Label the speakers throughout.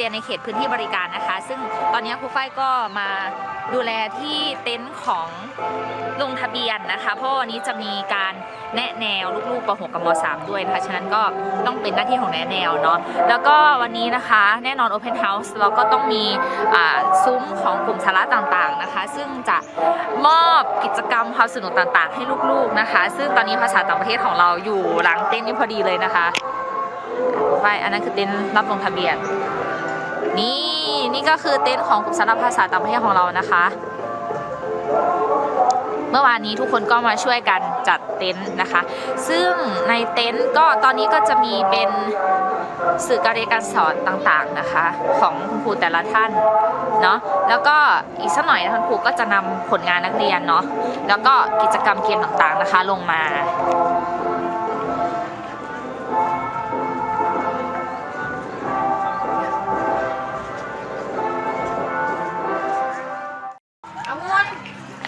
Speaker 1: รียนในเขตพื้นที่บริการนะคะ ซึ่งตอนนี้ครูฝ้ายก็มาดูแลที่เต็นท์ของลงทะเบียนนะคะ เพราะวันนี้จะมีการแนะแนวลูกๆป .6 กับม .3 ด้วยนะคะ ฉะนั้นก็ต้องเป็นหน้าที่ของแนะแนวเนาะ แล้วก็วันนี้นะคะแน่นอน Open House เราก็ต้องมีซุ้มของกลุ่มสาระต่างๆนะคะ ซึ่งจะมอบกิจกรรมความสนุกต่างๆ ให้ลูกๆนะคะ ซึ่งตอนนี้ภาษาต่างประเทศของเราอยู่หลังเต็นท์นี้พอดีเลยนะคะ ไปอันนั้นคือเต็นท์รับลงทะเบียน นี่นี่ก็คือเต็นท์ของกลุ่มสารภาษาต่างประเทศของเรานะคะ เมื่อวานนี้ทุกคนก็มาช่วยกันจัดเต็นท์นะคะ ซึ่งในเต็นท์ก็ตอนนี้ก็จะมีเป็นสื่อการเรียนการสอนต่างๆนะคะ ของคุณครูแต่ละท่านเนาะแล้วก็อีกสักหน่อยนะคุณครูก็จะนำผลงานนักเรียนเนาะแล้วก็กิจกรรมเกมต่างๆนะคะลงมา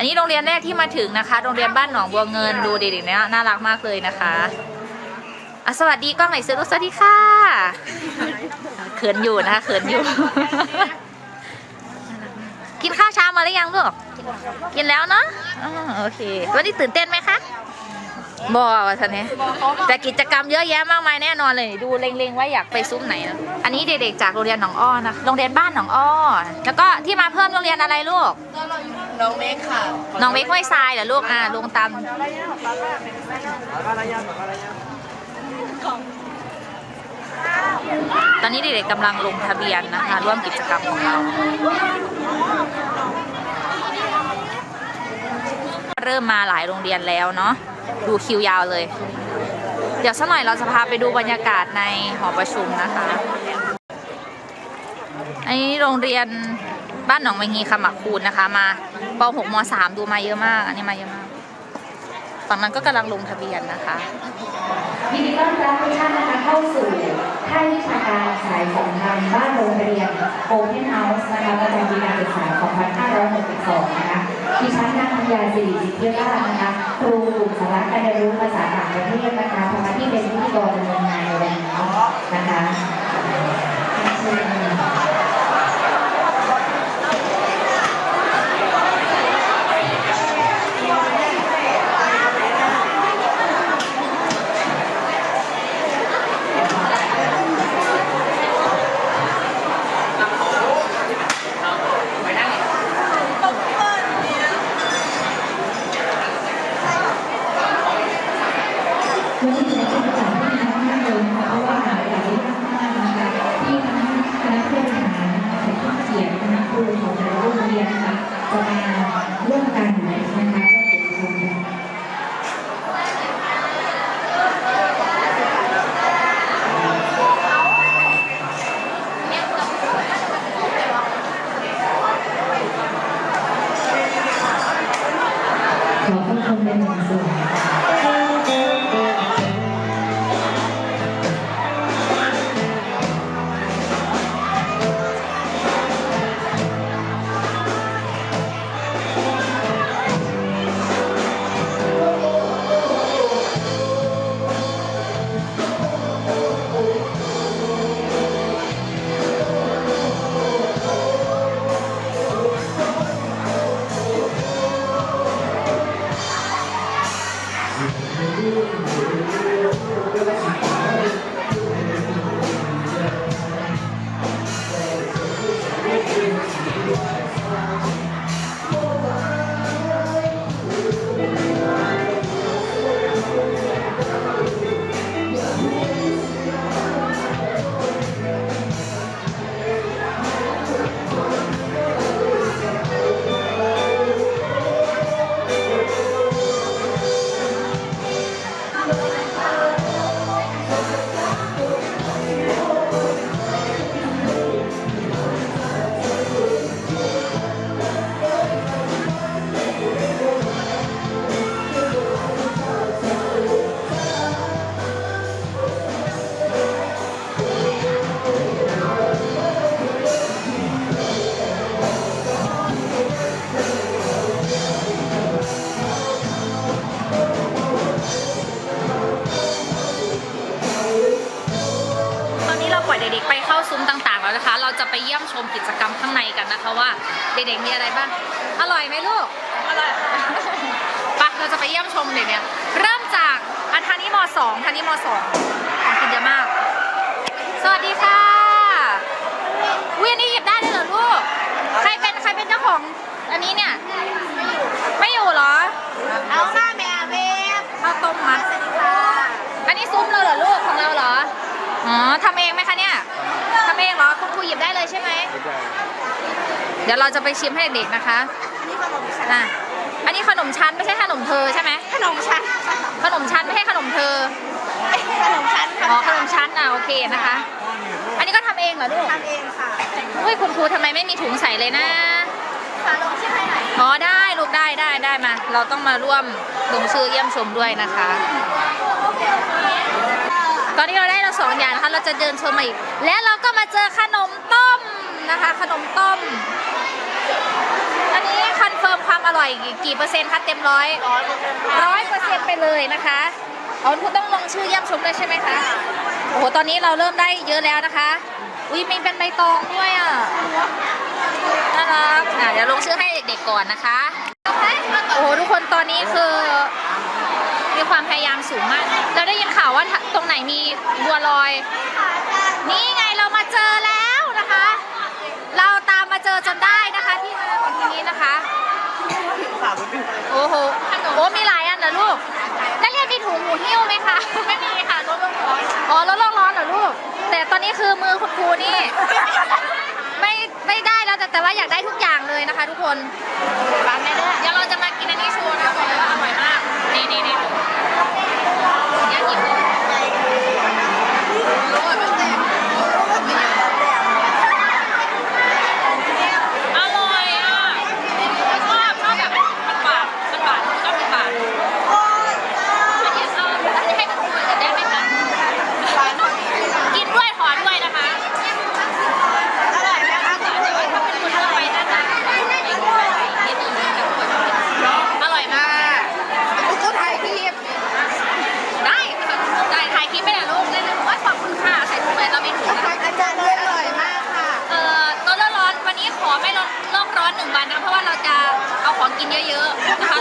Speaker 1: นนี้โรงเรียนแรกที่มาถึงนะคะ โรงเรียนบ้านหนองบัวเงินดูเด็กๆเนี่ยน่ารักมากเลยนะคะอะสวัสดีกล้องไหนอยซื้อลูกสวัสดีค่ะเขินอยู่นะคะเขินอยู่ กินข้าวเช้ามาหรือยังลูกกินแล้วเนาะโอเค วันนี้ตื่นเต้นไหมคะ บอวะท่านนี้แต่กิจกรรมเยอะแยะมากมายแน่นอนเลย ดูเล็งๆว่าอยากไปซุ้มไหนนะอันนี้เด็กๆจากโรงเรียนหนองอ้อนะโรงเรียนบ้านหนองอ้อแล้วก็ที่มาเพิ่มโรงเรียนอะไรลูก
Speaker 2: น้องเมฆค่ะ
Speaker 1: น้องเวกห้วยทรายเหรอลูกอ่าลงตามตอนนี้เด็กๆกำลังลงทะเบียนนะคะ ร่วมกิจกรรมของเราเริ่มมาหลายโรงเรียนแล้วเนาะ ดูคิวยาวเลย เดี๋ยวสักหน่อยเราจะพาไปดูบรรยากาศในหอประชุมนะคะ อันนี้โรงเรียนบ้านหนองมะงีขมักคูนนะคะมาป .6 ม .3 ดูมาเยอะมาก อันนี้มาเยอะมากฝั่งนั้นก็กำลังลงทะเบียนนะคะ
Speaker 3: ยินดีต้อนรับทุกท่านนะคะเข้าสู่ค่ายวิชาการสายสัมพันธ์บ้านโรงเรียนโอเพนเฮาส์นะคะประจำปีการศึกษา2562นะคะดิฉันนางธั ยาสิริจิตเทยรานะคะครูกลุ่มสาระการเรียนรู้ภาษาต่างประเทศนะคะทำหน้าที่เป็นพิธีกรดำเนินงานในวันนี้นะคะ เดี๋ยวเราจะ
Speaker 1: ไปชิมให้เด็กๆนะคะ
Speaker 2: นี่ขนมชั้น
Speaker 1: อะอันนี้ขนมชั้นไม่ใช่ขนมเธอใช่ไหม
Speaker 2: ขนมชั้น
Speaker 1: ขนมชั้นไม่ใช่ขนมเธอ
Speaker 2: ขนมชั้น
Speaker 1: อ๋อขนมชั้นอะโอเคนะคะ อันนี้ก็ทำเองเหรอลูก
Speaker 2: ทำเองค่ะ
Speaker 1: อุ้ยคุณครูทำไมไม่มีถุงใส่เลยนะ
Speaker 2: ฝาลงชื่อให้หน่อย
Speaker 1: อ๋อได้ลูกได้ได้ได้มา เราต้องมาร่วมลงชื่อเยี่ยมชมด้วยนะคะตอนนี้เราได้เราสองอย่างนะคะเราจะเดินชมมาอีก และเราก็มาเจอขนมต้ม นะคะ ขนมต้ม อันนี้คอนเฟิร์มความอร่อยกี่เปอร์เซ็นต์คะเต็มร้อย
Speaker 2: ร้อยเปอร์เซ็นต์
Speaker 1: ร้อยเปอร์เซ็นต์ไปเลยนะคะเอาคุณต้องลงชื่อเยี่ยมชมด้วยใช่ไหมคะโอ้โหตอนนี้เราเริ่มได้เยอะแล้วนะคะอุ้ยมีเป็นใบตองด้วยอะน่ารักอะเดี๋ยวลงชื่อให้เด็กๆก่อนนะคะโอ้โหทุกคนตอนนี้คือมีความพยายามสูงมาก เราได้ยินข่าวว่าตรงไหนมีบัวลอย นี่ไงเรามาเจอแล้วนะคะ มมาเจอจนได้นะคะที่มาของที่นี้นะคะ โอ้โห โอ้มีหลายอันเหรอลูก นักเรียนมีถุงหูหิ้วไหมคะ ไม่มีค่ะรถโลกร้อนอ๋อรถโลกร้อนเหรอลูก แต่ตอนนี้คือมือคุณครูนี่ ไม่ไม่ได้แล้วแต่แต่ว่าอยากได้ทุกอย่างเลยนะคะ ทุกคน
Speaker 2: ร้านแม่เด้อ
Speaker 1: เดี๋ยวเราจะมากินอันนี้โชว์นะบอกเลยว่าอร่อยมาก นี่นี่นี่อยากหยิบเลยอร่อยอะชอบชอบแบบมันหวานมันหวานชอบมันหวานอันนี้เอาอันนี้ให้คุณครูอื่นได้ไหมคะ กินด้วยขอด้วยนะคะ
Speaker 2: อร่อยไหมคะ
Speaker 1: แต่ว่าถ้าเป็นคนทั่วไปน่าจะไม่กินเท่าไหร่นิดนึงแต่คนอร่อยมาก
Speaker 2: คุณครูถ่ายคลิป
Speaker 1: ได้ได้ถ่ายคลิปไปเนี่ยลูกได้เลยว่าขอบคุณค่ะใส่ถุงเลยเรามีถุงนะ
Speaker 2: อาจารย์เลยอร่อยมากค่ะ
Speaker 1: เอ่อตัวร้อนๆวันนี้ขอไม่ลดโลกร้อนหนึ่งวันนะเพราะว่าเราจะเอาของ กินเยอะๆ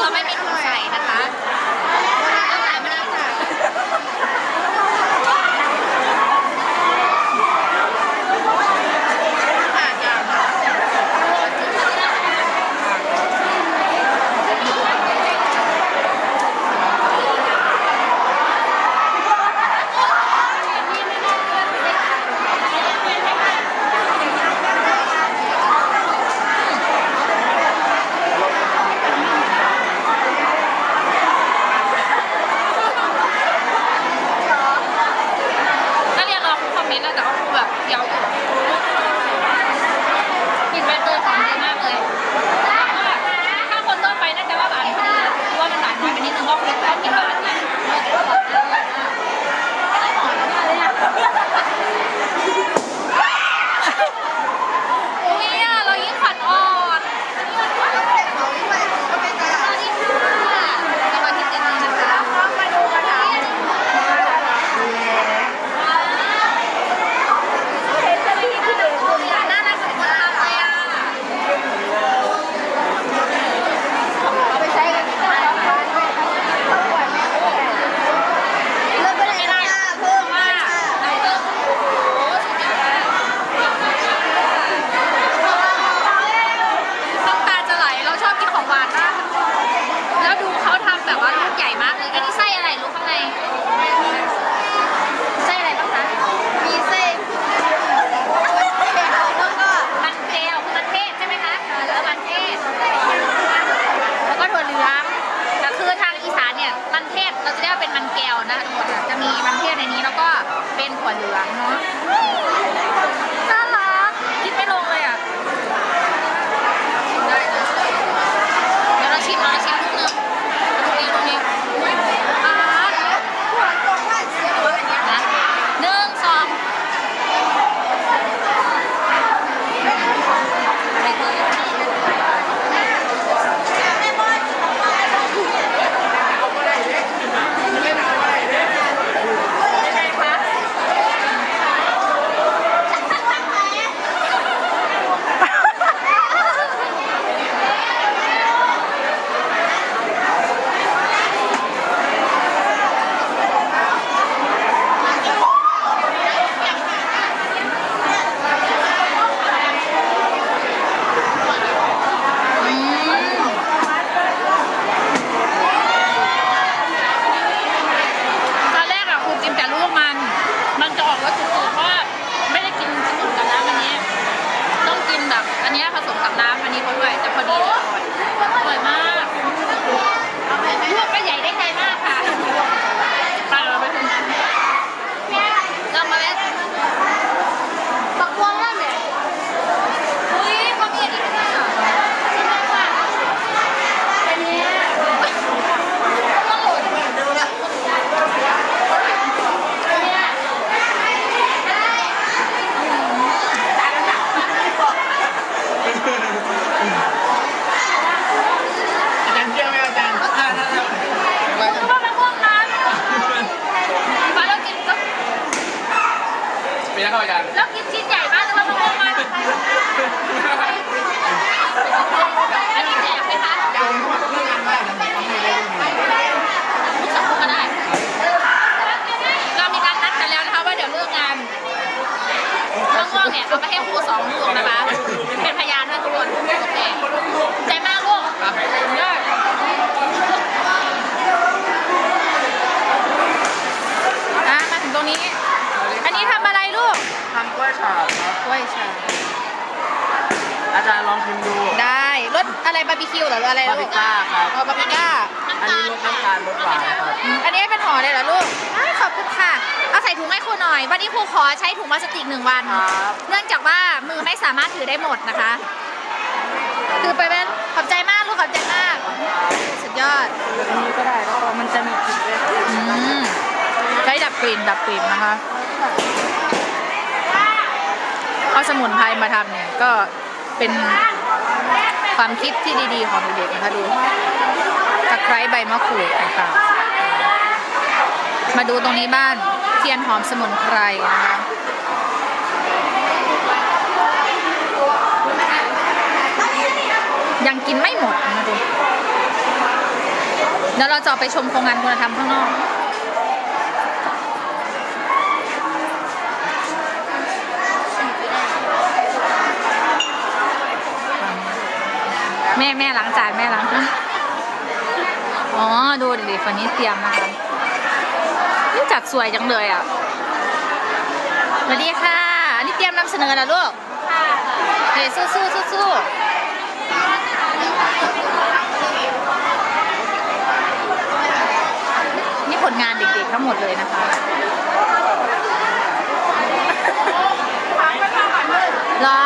Speaker 1: เนี่ยเอาไปให้ครูสองลูกนะคะ เป็นพยานนะทุกคนโอเคใจมากลูกยอดอะมาถึงตรงนี้ อันนี้ทำอะไรลูก
Speaker 4: ทำกล้วยฉาบครับ
Speaker 1: กล้วยชา
Speaker 4: อาจารย์ลองชิมดู
Speaker 1: ได้รสอะไรบาร์บีคิวเหรอหรืออะไร
Speaker 4: บาร์บีก้าครับ
Speaker 1: อ๋อบาร์บีก้า
Speaker 4: อันนี้รสน้ำตาลรสหวานครับ
Speaker 1: อันนี้เป็น ห่อเลยเหรอลูกอ้ายขอบคุณค่ะ เอาใส่ถุงให้ครูหน่อย วันนี้ครูขอใช้ถุงพลาสติกหนึ่งวัน
Speaker 4: ครับ
Speaker 1: เนื่องจากว่ามือไม่สามารถถือได้หมดนะคะ คือไปเป็นขอบใจมากลูกขอบใจมาก สุดยอด
Speaker 4: อันนี้ก็ได้แล้วก็มันจะมีกลิ่นด้วย
Speaker 1: อืมใช้ดับกลิ่นดับกลิ่นนะคะ เอาสมุนไพรมาทำเนี่ยก็เป็นความคิดที่ดีๆของเด็กๆนะคะดูตะไคร้ใบมะกรูดต่างๆ มาดูตรงนี้บ้านเทียนหอมสมุนไพรนะคะยังกินไม่หมดนะดูเดี๋ยวเราจะอไปชมโครงงานคุณธรรมข้างนอกแม่แม่ล้างจานแม่ล้างจานอ๋อ ดูดิๆฟันนี้เตรียมนะคะ จัดสวยจังเลยอะสวัสดีค่ะ อันนี้เตรียมนำเสนอแล้วลูกค่ะเฮ้ยสู้สู้สู้สู้นี่ผลงานเด็กๆทั้งหมดเลยนะคะเหรอ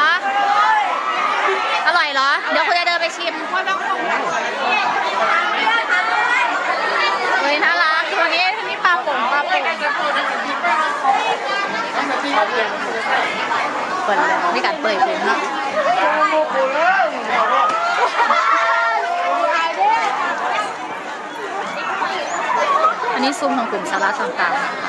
Speaker 1: อร่อยเหรอ เดี๋ยวคุณจะเดินไปชิมเฮ้ยน่ารักตัวนี้ นี่ปลาป่งปเปิดแล้วมีการเปิดเพลงครับอันนี้ซุ้มของกลุ่มสาระต่างๆ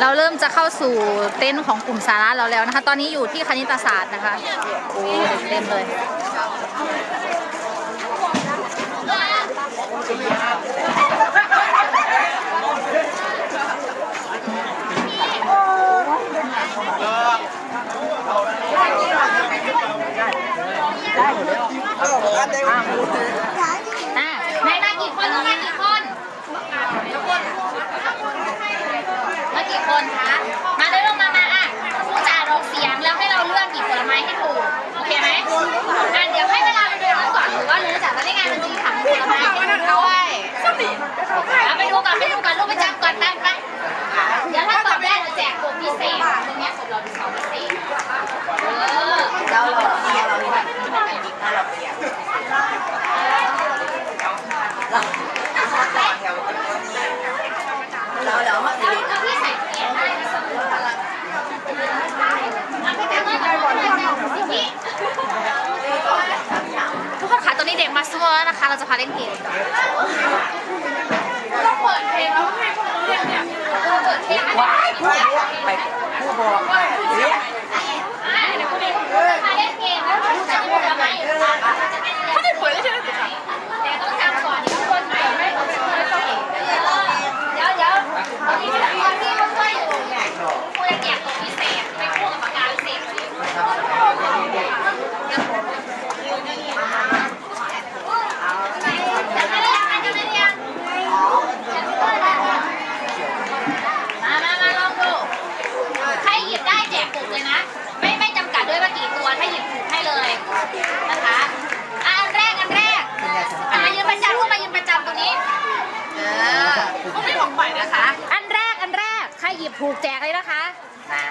Speaker 1: เราเริ่มจะเข้าสู่เต็นท์ของกลุ่มสาระเราแล้วนะคะ ตอนนี้อยู่ที่คณิตศาสตร์นะคะ โอ้เด็กเต็มเลยอะในมากี่คนลูกมากี่คนมากี่คนคะ มาเลยลงมามาอะผู้จ่าออกเสียงแล้วให้เราเลือกหยิบผลไม้ให้ถูก โอเคไหมอะเดี๋ยวให้เวลาไปดูก่อนหรือว่ารู้จักแล้วได้ไงมันจะมีถังผลไม้ให้ ด้วยเอาไปดูก่อนไปดูก่อนลูกไปจับก่อนไปไปเดี๋ยวถ้าตอบได้เราแจกกลุ่มพิเศษตรงเนี้ยสำหรับสองพิเศษเออ เราเราเรียนเราเรียนเราเรียน
Speaker 2: เราเรามาสิ
Speaker 1: เอาพี่ใส่เกียร์ได้นะสมมติอะไรเอาไปแต่เมื่อก่อนพี่ทุกคนคะตอนนี้เด็กมาซัวแล้ว นะคะ เราจะพาเล่นเกมต้องเปิดเพลงแล้วให้พวกเราเล่นเนี่ยเปิดเพลงว้ายไป
Speaker 4: ผู้บอกเนี่ย
Speaker 1: เดี๋ยวคุณเด็กมาเล่นเกมแล้วจะพูดอะไรอยู่คะจะเป็นอะไรถ้าได้เปิดได้ใช่ไหมแต่ต้องจำก่อนทุกคนไม่ไม่ต้องไม่ต้องเดี๋ยวเดี๋ยวตอนนี้พี่พี่เขาช่วยอยู่เนี่ยคุณจะแจกตัวพิเศษไปคู่กับปากกาพิเศษเลยมามามาลองดู ใครหยิบได้แจกถูกเลยนะ ไม่ไม่จำกัดด้วยว่ากี่ตัว ถ้าหยิบถูกให้เลยนะคะอะอันแรกอันแรกอะมายืนประจำลูกมายืนประจำตรงนี้ เออพวกไม่ของปล่อยนะคะ อันแรกอันแรก ใครหยิบ ถูกแจกเลยนะคะ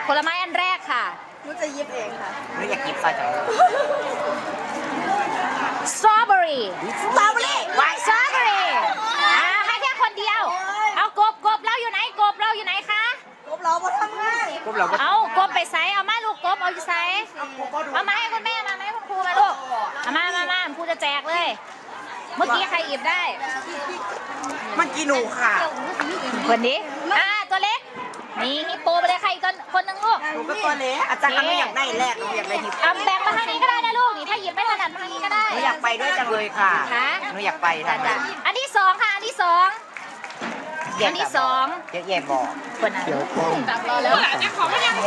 Speaker 1: ผลไม้อันแรกค่ะ
Speaker 2: รู้จะยิบเองค่ะ
Speaker 4: ไม่อยากกินซอยจัง
Speaker 1: สตรอเบอรี่สตรอเบอรี่ไวสตรอเบอรี่อ่าให้แค่คนเดียว เอากบกบเราอยู่ไหนกบเราอยู่ไหนคะ
Speaker 4: พวกเราก็
Speaker 1: เอากบไปใส่เอามาลูกกบเอาอยู่ใส่เอามาให้คุณแม่มาไหมาให้คุณครูมาลูกเอามามามาครูจะแจกเลย เมื่อกี้ใครหยิบได้
Speaker 4: เมื่อกี้หนูค่ะ
Speaker 1: คนนี้อ่าตัวเล็ก นี่ฮิปโปไปเลยใครอีกคนคนหนึ่งลูก
Speaker 4: หนูก็ตัวเล็กอาจารย์ก็ไม่อยากได้แรกหนูอยากได้ฮิป
Speaker 1: เอาแบ่งมาทางนี้ก็ได้นะลูกนี่ถ้าหยิบไม่ถนัดมาทางนี้ก็ได้
Speaker 4: หนูอยากไปด้วยจังเลยค่ะ
Speaker 1: คะ
Speaker 4: หนูอยากไป
Speaker 1: จ้ะ
Speaker 4: ทำ
Speaker 1: จ้ะอันที่สองค่ะอันที่สองอันที่สอง
Speaker 4: เยอะแยะบอก
Speaker 1: คนนั้น
Speaker 4: เดี๋ยวป้อง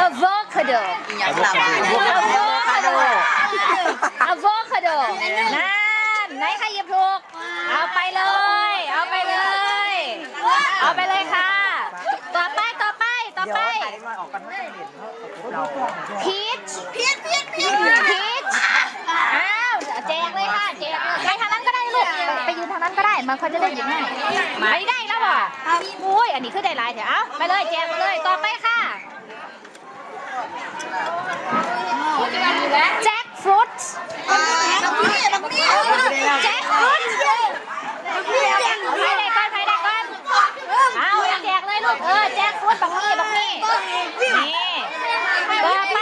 Speaker 1: avocado
Speaker 4: อยากหลับ
Speaker 1: avocado avocado นั่นไหนใครหยิบถูกเอาไปเลย เอาไปเลย เอาไปเลยค่ะ ต่อไปต่อไปต่อ
Speaker 4: เดี๋ยว
Speaker 1: ไป
Speaker 4: ถ่ายมาออกกันไม่ต้องเห็นเรา
Speaker 1: peach peach peach peach อ้าวแจกเลยค่ะแจกเลยไปทางนั้นก็ได้ลูกไปยืนทางนั้นก็ได้มันเขาจะได้หยิบง่ายมาได้แล้วเหรออุ้ยอันนี้คือได้หลายเถอะเอ้าไปเลยแจกมาเลยต่อไปค่ะแจ็คฟรุตแจ็คฟรุตใครได้ก่อนใครได้ก่อนเอาแจก เลยลูกเออแจ็คฟรุตบักมี่บักมี่นี่ต่อไป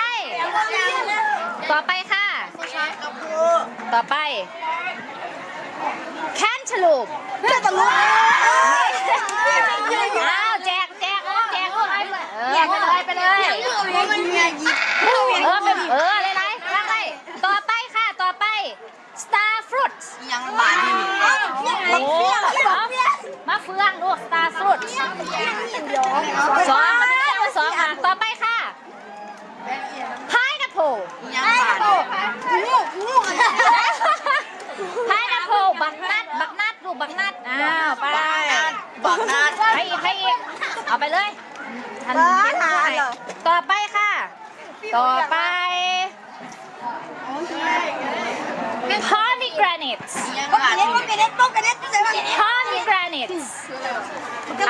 Speaker 1: ต่อไปค่ะ ต่อไป แคนทลูปอ้าวแจกแจกเออแจกลูกเออไปเลยไปเลยเออเป็นเอออะไรไรร่างไรต่อไปค่ะต่อไป star fruit
Speaker 2: ยังบานที่นี่
Speaker 1: โอ้มะเฟืองลูก star fruit สองมาเลยสองอะต่อไปค่ะ pineapple
Speaker 2: ยังบาน
Speaker 1: pineapple บักนัดบักนัดลูกบักนัดอ้าวไป
Speaker 2: บอกนะ
Speaker 1: ใครอีกใครอีกเอาไปเลยทันเห็นไหมต่อไปค่ะ ต่อไป pomegranate
Speaker 2: ยั งบานที่นี่
Speaker 1: pomegranate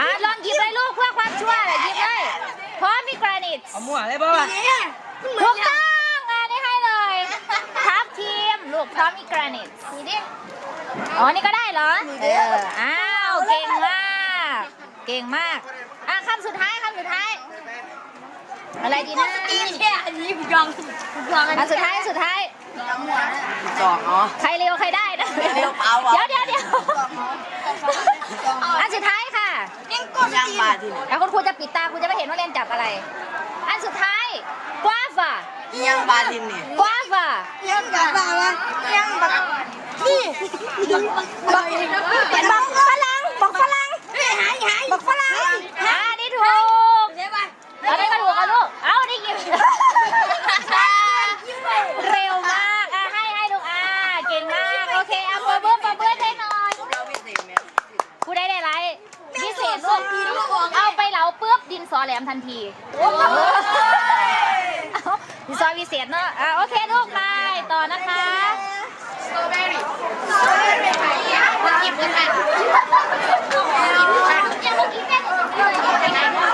Speaker 1: อะลองหยิบเลยลูกเพื่อความชัวร์หยิบเลย pomegranate
Speaker 4: เอามั่วเลยป่ะ
Speaker 1: ถูกต้องอะนี่ให้เลยทับทีมลูก pomegranate อ๋อ นี่ก็ได้เหรอ เออ อ้าว เก่งมาก เก่งมาก อะคำสุดท้ายคำสุดท้าย อะไรดีนะ
Speaker 2: อันนี้ยองยอง
Speaker 1: อันสุดท้ายอันสุดท้าย
Speaker 4: สองเนาะ
Speaker 1: ใครเร็วใครได้นะ
Speaker 2: เร็วเปล่าวะ
Speaker 1: เดี๋ยวเดี๋ยวเดี๋ยวอันสุดท้ายค่ะ
Speaker 2: ยังบานที่นี่
Speaker 1: แล้วคุณครูจะปิดตาครูจะไม่เห็นว่าเรียนจับอะไร อันสุดท้าย guava
Speaker 2: ยังบานที่นี่
Speaker 1: guava
Speaker 2: ยังบานวะยังบานนี่บักบักฝรั่งบักฝรั่งหายหายบักฝรั่ง
Speaker 1: อ่านี่ถูก
Speaker 2: ใช่ป่ะ
Speaker 1: เอาได้ก็ถูกเอาลูก เอาได้ยินเร็วมากอะให้ให้ลูกอ่าเก่งมาก โอเคเอาปรบมือปรบมือให้หน่อย
Speaker 2: เราไม่เต็มแม่
Speaker 1: กูได้ได้ไรพิเศษลูกเอาไปเหลาปุ๊บดินสอแหลมทันทีเอาดินสอพิเศษเนอะอะโอเคลูกไปต่อนะคะ
Speaker 2: มันกินกันทันยังไงเราจะใช่ยังไงเราจะใช่เดี๋ยวผมจะพูดช้าแบบอะไรนะนี่ทางทางร่วมกันที่คนไม่ใช่ร่วมกันร่วมมันมันร่วมใช่ไหมกันแท้บอกว่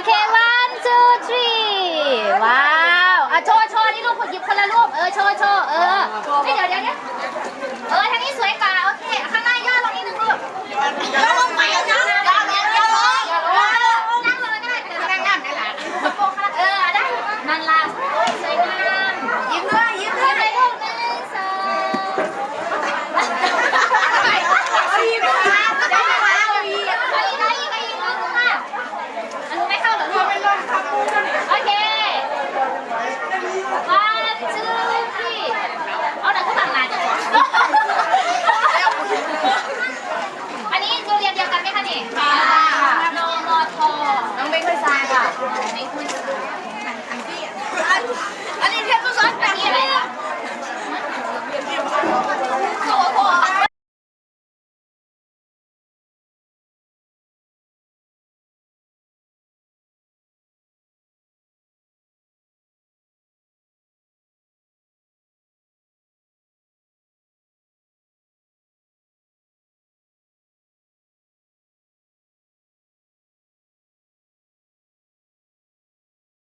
Speaker 2: โอ
Speaker 5: เค
Speaker 1: วัน two three
Speaker 5: ว้าว
Speaker 1: อะโชว์โชว์นี่ลู
Speaker 5: กหยิบคน
Speaker 1: ละรูป เอ
Speaker 5: อ โช
Speaker 1: ว์โชว์เอ
Speaker 5: อเฮ้เดี๋ยวเดี๋ย
Speaker 1: วเดี๋ยวเอ
Speaker 5: อทางนี้สวยกว่า โอเค ข้างหน้าย่อรงนิดนึงลูกย่อลไป